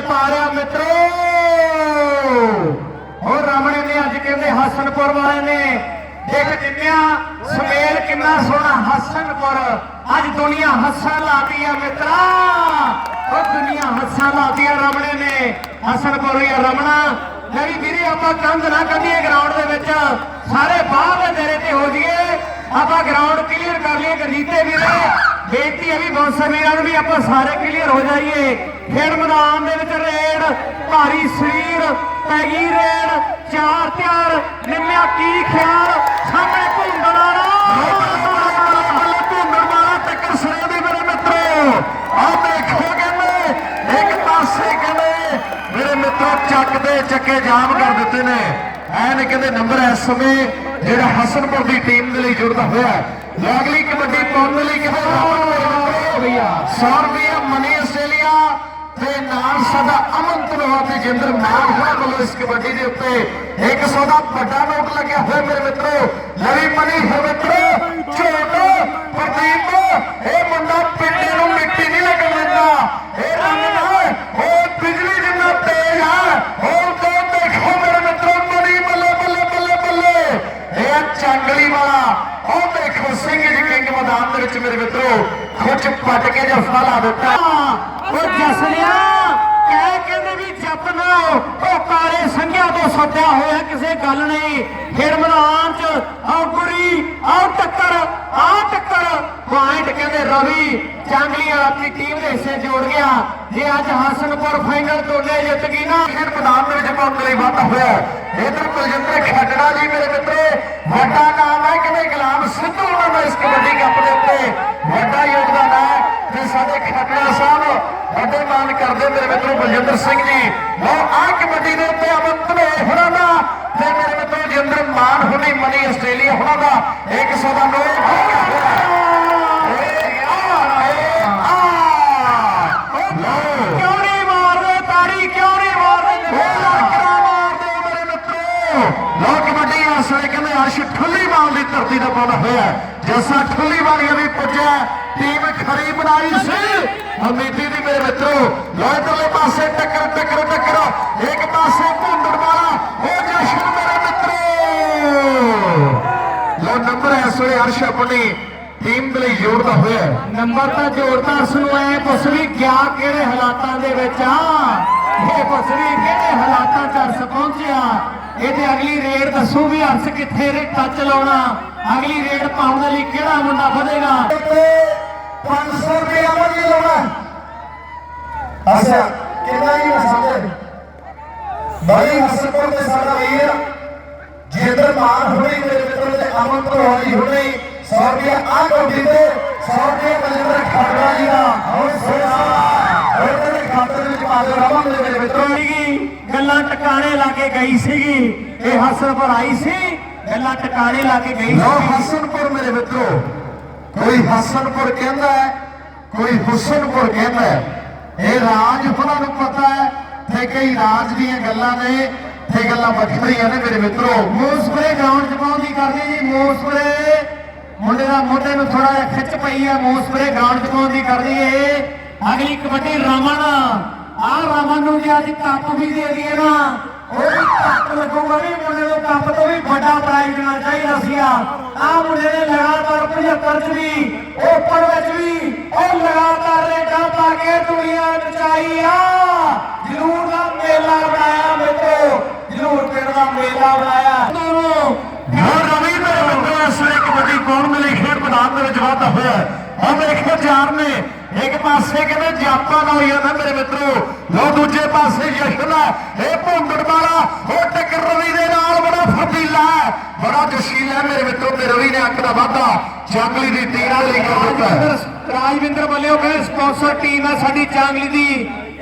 Raid ਪਾ ਰਿਹਾ ਮਿੱਤਰੋ। ਹੋਰ ਰਾਮਣੇ ਨੇ ਅੱਜ ਕਹਿੰਦੇ ਹਸਨਪੁਰ ਵਾਲੇ ਨੇ ਦੇਖ ਜਿੰਨਿਆ ਸਮੇਲ ਕਿੰਨਾ ਸੋਹਣਾ ਹਸਨਪੁਰ। ਅੱਜ ਦੁਨੀਆ ਹੱਸਣ ਲਾਤੀ ਆ ਮਿੱਤਰਾ। ਉਹ ਦੁਨੀਆ ਹੱਸਣ ਲਾਤੀ ਆ ਰਾਮਣੇ ਨੇ। ਹਸਨਪੁਰ ਹੀ ਆ ਰਮਣਾ। ਨਹੀਂ ਵੀਰੇ, ਆਪਾਂ ਕੰਧ ਨਾ ਕੱਢੀਏ ਗਰਾਊਂਡ ਦੇ ਵਿੱਚ। ਸਾਰੇ ਬਾਹਰ ਦੇ ਡੇਰੇ ਤੇ ਹੋ ਜਾਈਏ। ਆਪਾਂ ਗਰਾਊਂਡ ਕਲੀਅਰ ਕਰ ਲਈਏ ਗਰਜੀਤੇ ਵੀਰੇ। ਬੇਨਤੀ ਹੈ ਵੀ ਬੌਂਸਰ ਵੀਰਾਂ ਨੂੰ ਵੀ ਆਪਾਂ ਸਾਰੇ ਕਲੀਅਰ ਹੋ ਜਾਈਏ। ਫਿਰ ਮੈਦਾਨ ਦੇ ਵਿੱਚ ਰੇਡ, ਭਾਰੀ ਸਰੀਰ, ਪੈਗੀ ਰੇਡ, ਚਾਰ ਤਿਆਰ, ਨਿੰਮਿਆ ਕੀ ਖਿਆਲ? ਸਾਹਮਣੇ ਘੁੰਮਣ ਵਾਲਾ। ਘੁੰਮਣ ਵਾਲਾ ਟੱਕਰ ਸਰੇ ਦੀ ਮੇਰੇ ਮਿੱਤਰੋ। ਆਹ ਦੇਖੋ ਕਹਿੰਦੇ, ਇੱਕ ਪਾਸੇ ਕਹਿੰਦੇ, ਮੇਰੇ ਮਿੱਤਰੋ ਚੱਕ ਦੇ, ਚੱਕੇ ਜਾਮ ਕਰ ਦਿੱਤੇ ਨੇ। ਐ ਨੇ ਕਹਿੰਦੇ ਨੰਬਰ ਇਸ ਸਮੇਂ ਜਿਹੜਾ ਹਸਨਪੁਰ ਦੀ ਟੀਮ ਦੇ ਲਈ ਜੁੜਦਾ ਹੋਇਆ ਹੈ। ਕਬੱਡੀ ਪਾਉਣ ਲਈ ਕਹਿੰਦੇ ਭਈਆ 100 ਰੁਪਏ ਮਨੀ ਆਸਟ੍ਰੇਲੀਆ ਤੇ ਨਾਲ ਸਾਡਾ ਅਮਨ ਤਲਵਾਰ ਤੇ ਜਿੰਦਰ ਮਾਨ ਹੋਣਾ ਵੱਲੋਂ ਇਸ ਕਬੱਡੀ ਦੇ ਉੱਤੇ। 100 ਦਾ ਵੱਡਾ ਨੋਟ ਲੱਗਿਆ ਹੋਇਆ ਮੇਰੇ ਮਿੱਤਰੋ। ਲਵੀ ਮਨੀ ਹੋ ਮਿੱਤਰੋ ਝੋਟ ਪ੍ਰਦੀਪ ਇਹ ਮੁੰਡਾ ਪਿੰਡੇ ਨੂੰ ਮਿੱਟੀ ਨਹੀਂ ਲੱਗਣ ਦਿੰਦਾ ਇਹ ਰੰਗ ਨਾ ਉਹ ਬਿਜਲੀ ਜਿੰਨਾ ਤੇਜ਼ ਆ ਉਹ ਤੋਂ ਦੇਖੋ ਮੇਰੇ ਮਿੱਤਰੋ ਮਨੀ ਬੱਲੇ ਬੱਲੇ ਬੱਲੇ ਚੰਗਲੀ ਵਾਲਾ। ਉਹ ਦੇਖੋ ਸਿੰਘ ਜੀ ਕਿੰਗ ਮੈਦਾਨ ਦੇ ਵਿੱਚ ਮੇਰੇ ਮਿੱਤਰੋ ਖੁੱਚ ਪੱਟ ਕੇ ਜਫਾ ਲਾ ਦਿੱਤਾ। ਉਹ ਜਸਲਿਆ ਕਹਿ ਕਹਿੰਦੇ ਵੀ ਜਪ ਨਾ ਉਹ ਕਾਰੇ ਸੰਘਿਆ ਤੋਂ ਸੱਦਿਆ ਹੋਇਆ ਕਿਸੇ ਗੱਲ ਨਹੀਂ। ਖੇਡ ਮੈਦਾਨ 'ਚ ਆਹ ਗੁਰੀ ਆਹ ਟੱਕਰ ਆਹ ਟੱਕਰ। ਪੁਆਇੰਟ ਕਹਿੰਦੇ ਰਵੀ ਚਾਂਗਲੀ ਆਪਣੀ ਟੀਮ ਦੇ ਹਿੱਸੇ ਜੋੜ ਗਿਆ। ਜੇ ਅੱਜ ਹਸਨਪੁਰ ਫਾਈਨਲ ਦੋਨੇ ਜਿੱਤ ਗਈ ਨਾ ਖੇਡ ਮੈਦਾਨ ਦੇ ਵਿੱਚ ਪਾਉਣ ਲਈ ਵਾਧਾ ਹੋਇਆ। ਇਧਰ ਕੁਲਜਿੰਦਰ ਖੱਟੜਾ ਜੀ ਮੇਰੇ ਮਿੱਤਰੋ ਵੱਡਾ ਨਾਮ ਹੈ ਕਹਿੰਦੇ ਗੁਲਾਮ ਸਿੱਧੂ ਉਹਨਾਂ ਦਾ ਇਸ ਕਬੱਡੀ ਕੱਪ ਦੇ ਉੱਤੇ ਵੱਡਾ ਯੋਗਦਾਨ ਹੈ ਤੇ ਸਾਡੇ ਖੱਟੜਾ ਸਾਹਿਬ ਵੱਡੇ ਮਾਨ ਕਰਦੇ ਮੇਰੇ ਸਿੰਘ ਜੀ ਲਓ ਆਹ ਕਮੇਟੀ ਦੇ ਉੱਤੇ ਅਮਨ ਨੇ ਹੋਣਾ ਦਾ, ਤੇ ਮੇਰੇ ਮਿੱਤਰੋ ਰਜਿੰਦਰ ਮਾਨ ਹੁਣੀ ਮਨੀ ਆਸਟ੍ਰੇਲੀਆ ਹੋਣਾ ਦਾ 100 ਦਾ ਨੋਟ ਹੋ ਗਿਆ ਹੋਇਆ ਕਿਉਂ ਨਹੀਂ ਮਾਰਦੇ ਤਾੜੀ ਕਿਉਂ ਨਹੀਂ ਮਾਰਦੇ ਲੱਕੜਾ ਮਾਰਦੇ ਮੇਰੇ ਮਿੱਤਰੋ ਲੋ ਕਬੱਡੀ ਆਸਰੇ ਕਹਿੰਦੇ ਅਰਸ਼ ਠੁੱਲੀ ਵਾਲ ਦੀ ਧਰਤੀ ਦਾ ਪਾਉਣਾ ਹੋਇਆ ਜੈਸਾ ਠੁੱਲੀ ਵਾਲੀਆਂ ਵੀ ਪੁੱਜਿਆ ਟੀਮ ਖਰੀ ਬਣਾਈ ਸੀ। ਹਮੀਦੀ ਦੀ ਮੇਰੇ ਮਿੱਤਰੋ ਲੋ ਪਾਸੇ ਟੱਕਰ ਟੱਕਰ ਟੱਕਰ। ਇੱਕ ਪਾਸੇ ਭੁੰਡਣ ਵਾਲਾ, ਉਹ ਜਸ਼ਨ ਮੇਰੇ ਮਿੱਤਰੋ। ਲੋ ਨੰਬਰ ਇਸ ਵੇਲੇ ਅਰਸ਼ ਆਪਣੀ ਟੀਮ ਦੇ ਲਈ ਜੋੜਦਾ ਹੋਇਆ ਨੰਬਰ ਤਾਂ ਜੋੜਦਾ ਉਸ ਨੂੰ ਐ ਪੁੱਛ ਵੀ ਗਿਆ ਕਿਹੜੇ ਹਾਲਾਤਾਂ ਦੇ ਵਿੱਚ ਆ। ਇਹ ਪੁੱਛ ਵੀ ਕਿਹੜੇ ਹਾਲਾਤਾਂ 'ਚ ਅਰਸ ਪਹੁੰਚਿਆ ਇਹਦੇ ਅਗਲੀ ਰੇਡ ਦੱਸੋ ਵੀ ਅਰਸ ਕਿੱਥੇ ਰੇ ਟੱਚ ਲਾਉਣਾ? ਅਗਲੀ ਰੇਡ ਪਾਉਣ ਦੇ ਲਈ ਕਿਹੜਾ ਮੁੰਡਾ ਵਧੇਗਾ? 500 ਰੁਪਏ ਆਵਾਂਗੇ ਲਾਉਣਾ। ਅੱਛਾ ਕਿੰਨਾ ਹੀ ਨਾ ਬੜੀ ਹਸਪਤਾਲ ਤੇ ਸਾਡਾ ਵੀਰ। ਜਿੰਦਰ ਮਾਨ ਹੁਣੀ ਮੇਰੇ ਮਿੱਤਰ ਤੇ ਅਮਨ ਪ੍ਰਵਾਹੀ ਹੁਣੀ 100 ਰੁਪਏ ਆ ਕੌਡੀ ਤੇ 100 ਰੁਪਏ ਬਲਜਿੰਦਰ ਖੜੜਾ ਜੀ ਦਾ ਹੋਰ ਸੋਨਾ ਹੋਰ ਤੇਰੇ ਖਾਤੇ ਦੇ ਵਿੱਚ ਪਾ ਦੇ ਰਵਾਂਗੇ ਮੇਰੇ ਮਿੱਤਰੋ ਗੱਲਾਂ ਟਿਕਾਣੇ ਲਾ ਕੇ ਗਈ ਸੀਗੀ ਇਹ ਹਸਨਪੁਰ ਆਈ ਸੀ ਗੱਲਾਂ ਟਿਕਾਣੇ ਲਾ ਕੇ ਗਈ ਲੋ ਹਸਨਪੁਰ ਮੇਰੇ ਮਿੱਤਰੋ ਕੋਈ ਹਸਨਪੁਰ ਕਹਿੰਦਾ ਹੈ ਕੋਈ ਹੁਸਨਪੁਰ ਕਹਿੰਦਾ ਹੈ। ਇਹ ਰਾਜ ਉਹਨਾਂ ਨੂੰ ਪਤਾ ਹੈ ਤੇ ਕਈ ਰਾਜ ਦੀਆਂ ਗੱਲਾਂ ਨੇ ਤੇ ਗੱਲਾਂ ਵੱਖਰੀਆਂ ਨੇ ਮੇਰੇ ਮਿੱਤਰੋ। ਮੋਸਪਰੇ ਗਰਾਊਂਡ ਚ ਪਾਉਂਦੀ ਕਰਦੇ ਜੀ ਮੋਸਪਰੇ। ਮੁੰਡੇ ਦਾ ਮੋਢੇ ਨੂੰ ਥੋੜਾ ਜਿਹਾ ਖਿੱਚ ਪਈ ਹੈ ਮੋਸਪਰੇ ਗਰਾਊਂਡ ਚ ਪਾਉਂਦੀ ਕਰਦੀ ਏ ਅਗਲੀ ਕਬੱਡੀ ਰਮਨ ਆ ਰਮਨ ਨੂੰ ਜੇ ਅੱਜ ਕੱਪ ਵੀ ਦੇ ਦਈਏ ਨਾ। ਉਹ ਵੀ ਕੱਪ ਲੱਗੂਗਾ ਵੀ ਮੁੰਡੇ ਨੂੰ ਕੱਪ ਤੋਂ ਵੀ ਵੱਡਾ ਪ੍ਰਾਈਜ਼ ਦੇਣਾ ਚਾਹੀਦਾ ਸੀਗਾ ਆ ਮੁੰਡੇ ਨੇ ਲਗਾਤਾਰ 75 ਚ ਵੀ ਓਪਨ ਵਿੱਚ ਵੀ ਉਹ ਲਗਾਤਾਰ ਰੇਡਾਂ ਪਾ ਕੇ ਦੁਨੀਆ ਨਚਾਈ ਆ ਜ਼ਰੂਰ ਦਾ ਮੇਲਾ ਬਣਾਇਆ ਮਿੱਤਰੋ ਜ਼ਰੂਰ ਪਿੰਡ ਦਾ ਮੇਲਾ ਬਣਾਇਆ ਹੋਰ ਰਵੀ ਮੇਰੇ ਮਿੱਤਰੋ ਇਸ ਵੇਲੇ ਕਬੱਡੀ ਕੌਣ ਮਿਲੇ ਖੇਡ ਮੈਦਾਨ ਦੇ ਵਿੱਚ ਵਾਧਾ ਹੋਇਆ ਆ ਵੇਖੋ ਚਾਰ ਨੇ ਇੱਕ ਪਾਸੇ ਕਹਿੰਦੇ ਜਾਪਾ ਨਾਲ ਹੀ ਨਾ ਮੇਰੇ ਮਿੱਤਰੋ ਲੋ ਦੂਜੇ ਪਾਸੇ ਜਸ਼ਨ ਹੈ। ਇਹ ਭੁੰਡੜ ਵਾਲਾ ਉਹ ਟੱਕਰ ਰਵੀ ਦੇ ਨਾਲ ਬੜਾ ਫਤੀਲਾ ਹੈ, ਬੜਾ ਜਸ਼ੀਲਾ ਹੈ ਮੇਰੇ ਮਿੱਤਰੋ ਤੇ ਰਵੀ ਨੇ ਅੱਖ ਦਾ ਵਾਧਾ। ਚਾਂਗਲੀ ਦੀ ਤੀਰਾਂ ਲਈ ਕਰ ਦਿੱਤਾ। ਰਾਜਵਿੰਦਰ ਵੱਲੋਂ ਕਹਿੰਦੇ ਸਪਾਂਸਰ ਟੀਮ ਹੈ ਸਾਡੀ ਚਾਂਗਲੀ ਦੀ।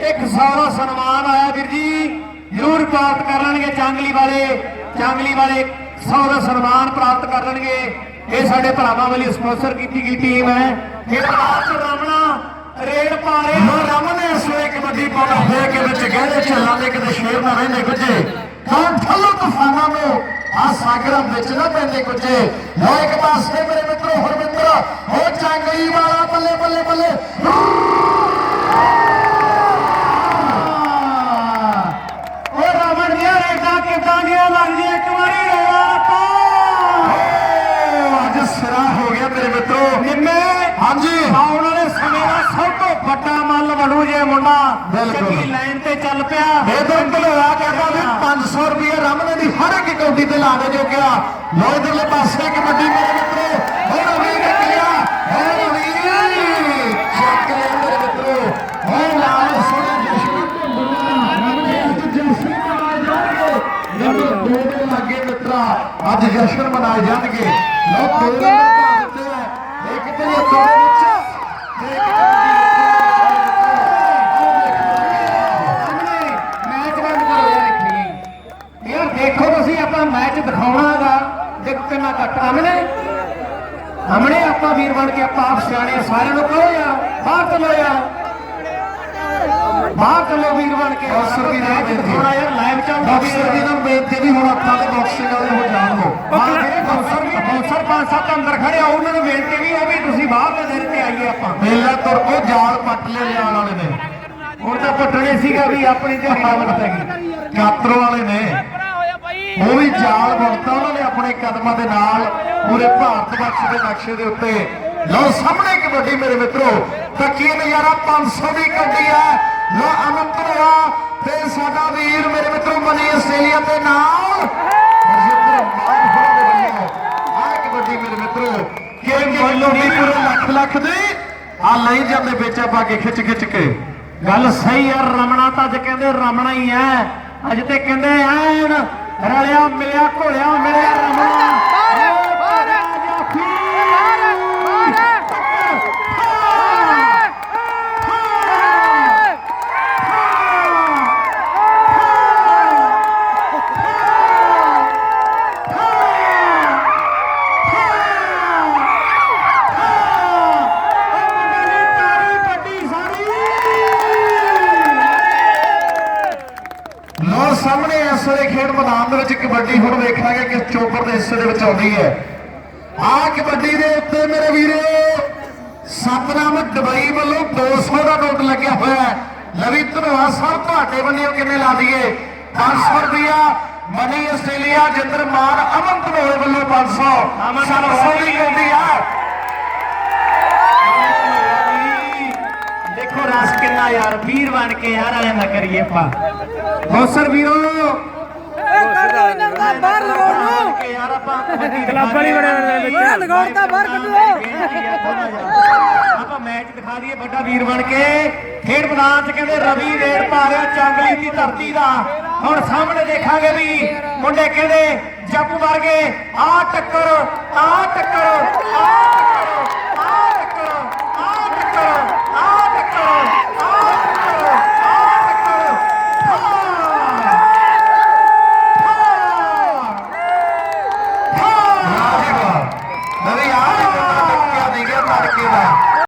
ਇੱਕ ਸਾਰਾ ਸਨਮਾਨ ਆਇਆ ਵੀਰ ਜੀ। ਜ਼ਰੂਰ ਪ੍ਰਾਪਤ ਕਰ ਲੈਣਗੇ ਚਾਂਗਲੀ ਵਾਲੇ। ਚਾਂਗਲੀ ਵਾਲੇ ਸੌ ਦਾ ਸਨਮਾਨ ਪ੍ਰਾਪਤ ਕਰ ਲੈਣਗੇ। ਇਹ ਸਾਡੇ ਭਰਾਵਾਂ ਵੱਲੋਂ ਸਪਾਂਸਰ ਕੀਤੀ ਗਈ ਟੀਮ ਹੈ। ਇਹ ਰਾਤ ਰਮਣਾ, ਰੇਡ ਪਾ ਰਹੇ ਹੋ ਰਮਨ ਇਸ ਵੇਲੇ ਕਬੱਡੀ ਪਾਉਣਾ ਹੋਇਆ ਕਿ ਵਿੱਚ ਗਹਿਰੇ ਚੱਲਾਂ ਦੇ ਕਿਤੇ ਸ਼ੇਰ ਨਾ ਰਹਿੰਦੇ ਗੁੱਜੇ। ਕਾਂ ਠੱਲੋ ਤੂਫਾਨਾਂ ਨੂੰ ਆ ਸਾਗਰਾਂ ਵਿੱਚ ਨਾ ਪੈਂਦੇ ਗੁੱਜੇ। ਲੋ ਇੱਕ ਪਾਸੇ ਮੇਰੇ ਮਿੱਤਰੋ ਹੋਰ ਮਿੱਤਰ ਉਹ ਚਾਂਗਲੀ ਵਾਲਾ ਬੱਲੇ ਬੱਲੇ ਬੱਲੇ। ਬਣੂ ਜੇ ਮੁੰਡਾ। ਬਿਲਕੁਲ। ਚੰਗੀ ਲਾਈਨ ਤੇ ਚੱਲ ਪਿਆ। ਤਾਂ ਭਲੋਆ ਕਹਿੰਦਾ ਵੀ 500 ਰੁਪਏ ਰਮਨ ਦੀ ਹਰ ਇੱਕ ਕੌਡੀ ਤੇ ਲਾ ਦੇ ਜੋ ਗਿਆ ਲੋ ਇਧਰਲੇ ਪਾਸੇ ਕਬੱਡੀ ਮੇਰੇ ਮਿੱਤਰੋ। ਹੋਰ ਵੀ ਨਿਕਲਿਆ ਹੋਰ ਵੀ ਚੱਕ ਲਿਆ ਮੇਰੇ ਮਿੱਤਰੋ। ਹੋਰ ਲਾਲ ਸੋਹਣਾ ਜਸ਼ਨ ਰਮਨ ਜਸ਼ਨ ਮਨਾਏ ਜਾਣਗੇ। ਨੰਬਰ ਦੋ ਦੇ ਲੱਗੇ ਮਿੱਤਰਾ ਅੱਜ ਜਸ਼ਨ ਮਨਾਏ ਜਾਣਗੇ। ਲੋ ਦੋ ਇੱਕ ਤੇ ਇਹ ਵਿੱਚ ਤੇ ਇੱਕ ਸਾਹਮਣੇ ਮੈਚ ਬੰਦ ਕਰੋ ਯਾਰ ਇੱਥੇ ਯਾਰ ਦੇਖੋ ਤੁਸੀਂ ਆਪਾਂ ਮੈਚ ਦਿਖਾਉਣਾਗਾ ਦੇਖ ਕਿੰਨਾ ਘੱਟ ਅਮਨੇ ਅਮਨੇ ਆਪਾਂ ਵੀਰ ਬਣ ਕੇ ਆਪਾਂ ਆਪ ਸਿਆਣੇ ਆ, ਸਾਰਿਆਂ ਨੂੰ ਕਹੋ ਯਾਰ ਬਾਹਰ ਚਲੋ ਯਾਰ। ਬਾਹਰ ਚਲੋ ਵੀਰ ਬਣ ਕੇ ਬਾਕਸਰ ਵੀ ਨਾਲ ਬੇਨਤੀ। ਥੋੜਾ ਯਾਰ ਲਾਈਵ ਚੱਲਦਾ ਬਾਕਸਰ ਦੀ ਨਾ ਬੇਨਤੀ ਵੀ ਹੁਣ ਆਪਾਂ ਦੇ ਬਾਕਸਿੰਗ ਵਾਲੇ ਹੋ ਜਾਣ ਹਾਂ ਬਾਕਸਰ ਬਾਕਸਰ ਪੰਜ ਸੱਤ ਅੰਦਰ ਖੜੇ ਆ ਉਹਨਾਂ ਨੂੰ ਬੇਨਤੀ ਵੀ ਉਹ ਵੀ ਤੁਸੀਂ ਬਾਹਰ ਦੇ ਦਿਨ ਤੇ ਆਈਏ ਆਪਾਂ। ਮੇਲਾ ਤੁਰ ਉਹ ਜਾਲ ਪੱਟ ਲੈ ਲਿਆਣ ਵਾਲੇ ਨੇ। ਹੁਣ ਤਾਂ ਪੱਟਣੇ ਸੀਗਾ ਵੀ ਆਪਣੀ ਦਿਹਾੜੀ ਲਾਵਤ ਹੈਗੀ। ਕਾਤਰੋ ਵਾਲੇ ਨੇ। ਉਹ ਵੀ ਜਾਲ ਬੁਣਤਾ ਉਹਨਾਂ ਨੇ ਆਪਣੇ ਕਦਮਾਂ ਦੇ ਨਾਲ ਪੂਰੇ ਭਾਰਤ ਵਰਸ਼ ਦੇ ਨਕਸ਼ੇ ਦੇ ਉੱਤੇ। ਲਓ ਸਾਹਮਣੇ ਕਬੱਡੀ ਮੇਰੇ ਮਿੱਤਰੋ ਤਾਂ ਕੀ ਨਜ਼ਾਰਾ 500 ਦੀ ਕਬੱਡੀ ਹੈ। ਲਓ ਅਨੰਤ ਰਹਾ ਤੇ ਸਾਡਾ ਵੀਰ ਮੇਰੇ ਮਿੱਤਰੋ ਮਨੀ ਆਸਟ੍ਰੇਲੀਆ ਦੇ ਨਾਲ। ਹਰਜਿੰਦਰ ਮਾਨ ਹੋਰਾਂ ਦੇ ਵੱਲੋਂ ਆਹ ਕਬੱਡੀ ਮੇਰੇ ਮਿੱਤਰੋ ਕਿ ਵੱਲੋਂ ਵੀ ਪੂਰੇ ਲੱਖ ਲੱਖ ਦੇ? ਆ ਲਈ ਜਾਂਦੇ ਵਿੱਚ ਆਪਾਂ ਕੇ ਖਿੱਚ ਖਿੱਚ ਕੇ। ਗੱਲ ਸਹੀ ਆ ਰਮਣਾ ਤਾਂ ਅੱਜ ਕਹਿੰਦੇ ਰਮਣਾ ਹੀ ਹੈ। ਅੱਜ ਤੇ ਕਹਿੰਦੇ ਐਨ ਰਲਿਆ ਮਿਲਿਆ ਘੋਲਿਆ ਮਿਲਿਆ ਰਮਣਾ ਕਬੱਡੀ ਹੁਣ ਵੇਖਾਂਗੇ ਕਿ ਚੋਪਰ ਦੇ ਹਿੱਸੇ ਦੇ ਵਿੱਚ ਆਉਂਦੀ ਹੈ। ਆਹ ਕਬੱਡੀ ਦੇ ਉੱਤੇ ਮੇਰੇ ਵੀਰੋ ਸਤਨਾਮ ਦੁਬਈ ਵੱਲੋਂ 200 ਦਾ ਨੋਟ ਲੱਗਿਆ ਹੋਇਆ ਹੈ। ਲਵੀ ਧਨਵਾ ਸਾਹਿਬ ਤੁਹਾਡੇ ਵੱਲੋਂ ਕਿੰਨੇ ਲਾ ਦਈਏ? 500 ਰੁਪਇਆ ਮਨੀ ਆਸਟ੍ਰੇਲੀਆ ਜਿੰਦਰ ਮਾਨ ਅਮਨ ਧਨੋਏ ਵੱਲੋਂ 500 ਅਮਨ 700 ਦੀ ਕਬੱਡੀ ਆ। ਦੇਖੋ ਰਸ ਕਿੰਨਾ ਯਾਰ ਵੀਰ ਬਣ ਕੇ ਯਾਰ ਐ ਨਾ ਕਰੀਏ ਪਾ ਹੌਸਰ ਵੀਰੋ ਬਾਹਰ ਲਗਾਉਣ ਨੂੰ ਯਾਰ ਆਪਾਂ ਕਬੱਡੀ ਕਲੱਬਾਂ ਨਹੀਂ ਬਣੇ ਹੋਏ ਵਿੱਚ। ਓਏ ਲਗਾਉਣ ਤਾਂ ਬਾਹਰ ਕੱਢੋ। ਆਪਾਂ ਮੈਚ ਦਿਖਾ ਦਈਏ ਵੱਡਾ ਵੀਰ ਬਣ ਕੇ ਖੇਡ ਮੈਦਾਨ 'ਚ ਕਹਿੰਦੇ ਰਵੀ ਰੇਡ ਪਾ ਰਿਹਾ ਚਾਂਗਲੀ ਦੀ ਧਰਤੀ ਦਾ ਹੁਣ ਸਾਹਮਣੇ ਦੇਖਾਂਗੇ ਵੀ ਮੁੰਡੇ ਕਹਿੰਦੇ ਜੱਪ ਵਰਗੇ ਆ ਟੱਕਰ ਆ ਟੱਕਰ ਆ